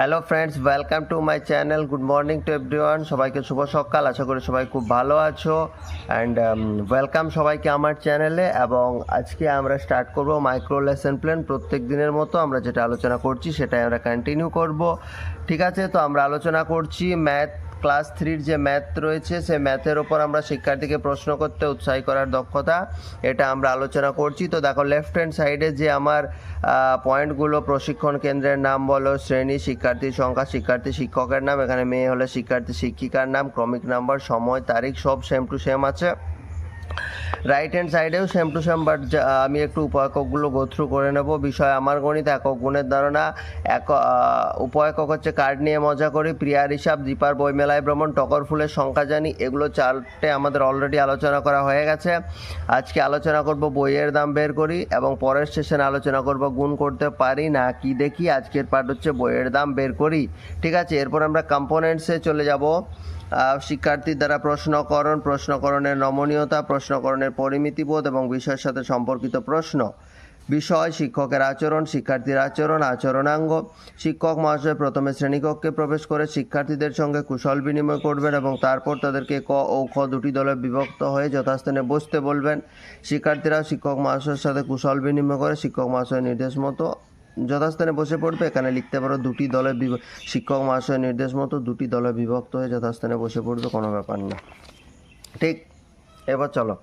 Hello friends welcome to my channel good morning to everyone সবাইকে শুভ সকাল। আশা করি সবাই খুব ভালো আছো। অ্যান্ড ওয়েলকাম সবাইকে আমার চ্যানেলে এবং আজকে আমরা স্টার্ট করব মাইক্রো লেসন প্ল্যান প্রত্যেক দিনের মতো আমরা যেটা আলোচনা করছি, সেটাই আমরা কন্টিনিউ করব। ঠিক আছে? তো আমরা আলোচনা করছি ম্যাথ ক্লাস থ্রির যে ম্যাথ রয়েছে, সে ম্যাথের ওপর আমরা শিক্ষার্থীকে প্রশ্ন করতে উৎসাহী করার দক্ষতা এটা আমরা আলোচনা করছি। তো দেখো লেফট হ্যান্ড সাইডে যে আমার পয়েন্টগুলো প্রশিক্ষণ কেন্দ্রের নাম বলো, শ্রেণি শিক্ষার্থীর সংখ্যা, শিক্ষার্থী শিক্ষকের নাম, এখানে মেয়ে হলে শিক্ষার্থী শিক্ষিকার নাম, ক্রমিক নাম্বার, সময়, তারিখ, সব সেম টু সেম আছে। রাইট হ্যান্ড সাইডেও সেম টু সেম বাট আমি একটু উপএককগুলো গোথ্রু করে নেব। বিষয় আমার গণিত, একক গুণের ধারণা। এক উপএকক হচ্ছে কার্ড নিয়ে মজা করি। প্রিয়ার হিসাব দীপার, বইমেলায় ভ্রমণ টকর ফুলের সংখ্যা জানি। এগুলো চারটে আমাদের অলরেডি আলোচনা করা হয়ে গেছে। আজকে আলোচনা করব বইয়ের দাম বের করি এবং পরের সেশনে আলোচনা করব গুণ করতে পারি না কি দেখি। আজকের পার্ট হচ্ছে বইয়ের দাম বের করি। ঠিক আছে, এরপর আমরা কম্পোনেন্টসে চলে যাব। আহ, শিক্ষার্থীর দ্বারা প্রশ্নকরণ প্রশ্নকরণের নমনীয়তা প্রশ্নকরণের পরিমিতিবোধ এবং বিষয়ের সাথে সম্পর্কিত প্রশ্ন বিষয় শিক্ষকের আচরণ শিক্ষার্থীর আচরণ আচরণাঙ্গ শিক্ষক মহাশয় প্রথমে শ্রেণীকক্ষে প্রবেশ করে শিক্ষার্থীদের সঙ্গে কুশল বিনিময় করবেন এবং তারপর তাদেরকে ক ও খ দুটি দলে বিভক্ত হয়ে যথাস্থানে বসতে বলবেন। শিক্ষার্থীরা শিক্ষক মহাশয়ের সাথে কুশল বিনিময় করে শিক্ষক মহাশয়ের নির্দেশ মতো যথাস্থানে বসে পড়বে। এখানে লিখতে পারো, দুটি দলে শিক্ষক মহাশয়ের নির্দেশ মতো দুটি দলে বিভক্ত হয়ে যথাস্থানে বসে পড়বে, কোনো ব্যাপার না। ঠিক? এবার চলো।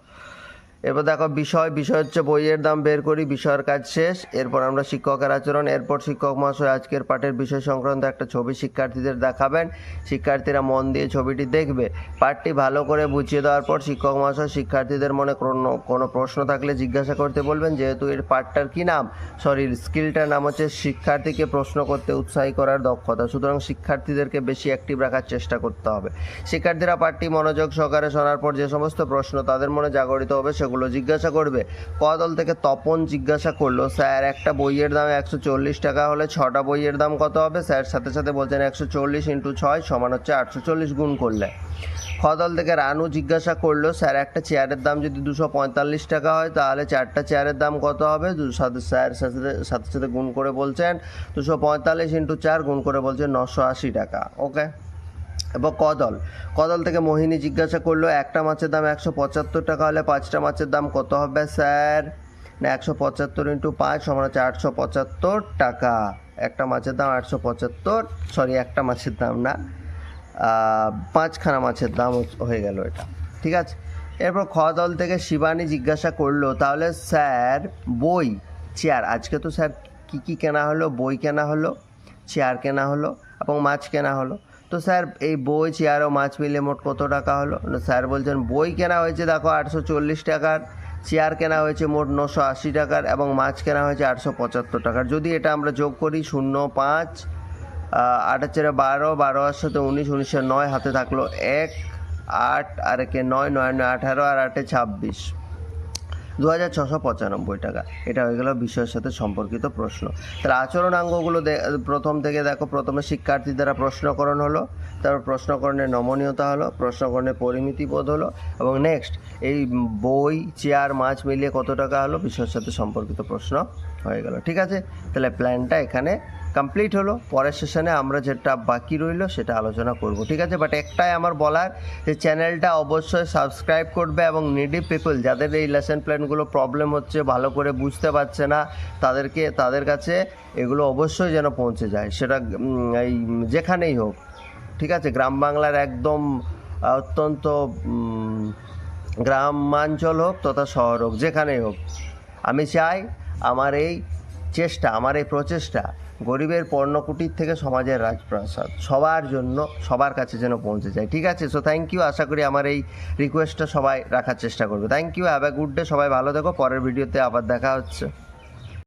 এরপর দেখো, বিষয় বিষয় হচ্ছে বইয়ের দাম বের করি, বিষয়ের কাজ শেষ। এরপর আমরা শিক্ষকের আচরণ, এরপর শিক্ষক মহাশয় আজকের পাঠের বিষয় সংক্রান্ত একটা ছবি শিক্ষার্থীদের দেখাবেন। শিক্ষার্থীরা মন দিয়ে ছবিটি দেখবে। পাঠটি ভালো করে বুঝিয়ে দেওয়ার পর শিক্ষক মহাশয় শিক্ষার্থীদের মনে কোনো কোনো প্রশ্ন থাকলে জিজ্ঞাসা করতে বলবেন, যেহেতু এর পাঠটার কি নাম? সরি স্কিলটার নাম হচ্ছে শিক্ষার্থীকে প্রশ্ন করতে উৎসাহী করার দক্ষতা। সুতরাং শিক্ষার্থীদেরকে বেশি অ্যাক্টিভ রাখার চেষ্টা করতে হবে। শিক্ষার্থীরা পাঠটি মনোযোগ সহকারে শোনার পর যে সমস্ত প্রশ্ন তাদের মনে জাগরিত হবে, সেগুলো জিজ্ঞাসা করবে। কদল থেকে তপন জিজ্ঞাসা করল, স্যার, একটা বইয়ের দাম একশো চল্লিশ টাকা হলে ছটা বইয়ের দাম কত হবে? স্যার, সাথে সাথে বলছেন, একশো চল্লিশ ইন্টু ছয় সমান হচ্ছে আটশো চল্লিশ গুণ করলে। খ দল থেকে রানু জিজ্ঞাসা করল, স্যার, একটা চেয়ারের দাম যদি দুশো পঁয়তাল্লিশ টাকা হয়, তাহলে চারটা চেয়ারের দাম কত হবে? সাথে স্যার, সাথে সাথে সাথে গুণ করে বলছেন, দুশো পঁয়তাল্লিশ ইন্টু চার গুণ করে বলছেন নশো আশি টাকা। ওকে? এবং কদল। কদল থেকে মোহিনী জিজ্ঞাসা করল, একটা মাছের দাম একশো পঁচাত্তর টাকা হলে পাঁচটা মাছের দাম কত হবে, স্যার? না, একশো পঁচাত্তর ইন্টু পাঁচ সমান হচ্ছে আটশো পঁচাত্তর টাকা। একটা মাছের দাম আটশো পঁচাত্তর, সরি, একটা মাছের দাম না পাঁচখানা মাছের দাম হয়ে গেল এটা। ঠিক আছে? এরপর খ দল থেকে শিবানী জিজ্ঞাসা করল, তাহলে স্যার, বই, চেয়ার, আজকে তো স্যার কি কি কেনা হলো, বই কেনা হলো, চেয়ার কেনা হলো এবং মাছ কেনা হলো? তো স্যার, এই বই, চেয়ার ও মাছ মিলে মোট কত টাকা হলো? স্যার বলছেন, বই কেনা হয়েছে, দেখো, আটশো চল্লিশ টাকার, চেয়ার কেনা হয়েছে মোট নশো আশি টাকার এবং মাছ কেনা হয়েছে আটশো পঁচাত্তর টাকার। যদি এটা আমরা যোগ করি, শূন্য পাঁচ আট চারে বারো বারো সাথে উনিশ উনিশশো নয় হাতে থাকল এক, আট, আর একে নয় নয় নয়, আঠারো, আর আটে ছাব্বিশ। দু হাজার ছশো পঁচানব্বই টাকা। এটা হয়ে গেল বিষয়ের সাথে সম্পর্কিত প্রশ্ন। তাহলে আচরণাঙ্গগুলো প্রথম থেকে দেখো, প্রথমে শিক্ষার্থী দ্বারা প্রশ্নকরণ হলো, তারপর প্রশ্নকরণের নমনীয়তা হলো, প্রশ্নকরণের পরিমিতিবোধ হলো, এবং নেক্সট এই বই, চেয়ার, মাছ মিলিয়ে কত টাকা হলো, বিষয়ের সাথে সম্পর্কিত প্রশ্ন হয়ে গেল। ঠিক আছে? তাহলে প্ল্যানটা এখানে কমপ্লিট হলো, পরের সেশনে আমরা যেটা বাকি রইল সেটা আলোচনা করব, ঠিক আছে? বাট একটাই আমার বলার যে চ্যানেলটা অবশ্যই সাবস্ক্রাইব করবে এবং নিডি পিপল যাদের এই লেসন প্ল্যানগুলো প্রবলেম হচ্ছে, ভালো করে বুঝতে পারছে না, তাদেরকে, তাদের কাছে এগুলো অবশ্যই যেন পৌঁছে যায়। সেটা এই যেখানেই হোক, ঠিক আছে? গ্রাম বাংলার একদম অত্যন্ত গ্রামাঞ্চল হোক তথা শহর হোক, যেখানেই হোক, আমি চাই আমার এই চেষ্টা, আমার এই প্রচেষ্টা গরিবের পর্ণকুটির থেকে সমাজের রাজপ্রাসাদ। সবার জন্য, সবার কাছে যেন পৌঁছে যায়। ঠিক আছে? সো থ্যাংক ইউ আশা করি আমার এই রিকোয়েস্টটা সবাই রাখার চেষ্টা করবে। Thank you have a good day সবাই ভালো থেকো। পরের ভিডিওতে আবার দেখা হচ্ছে।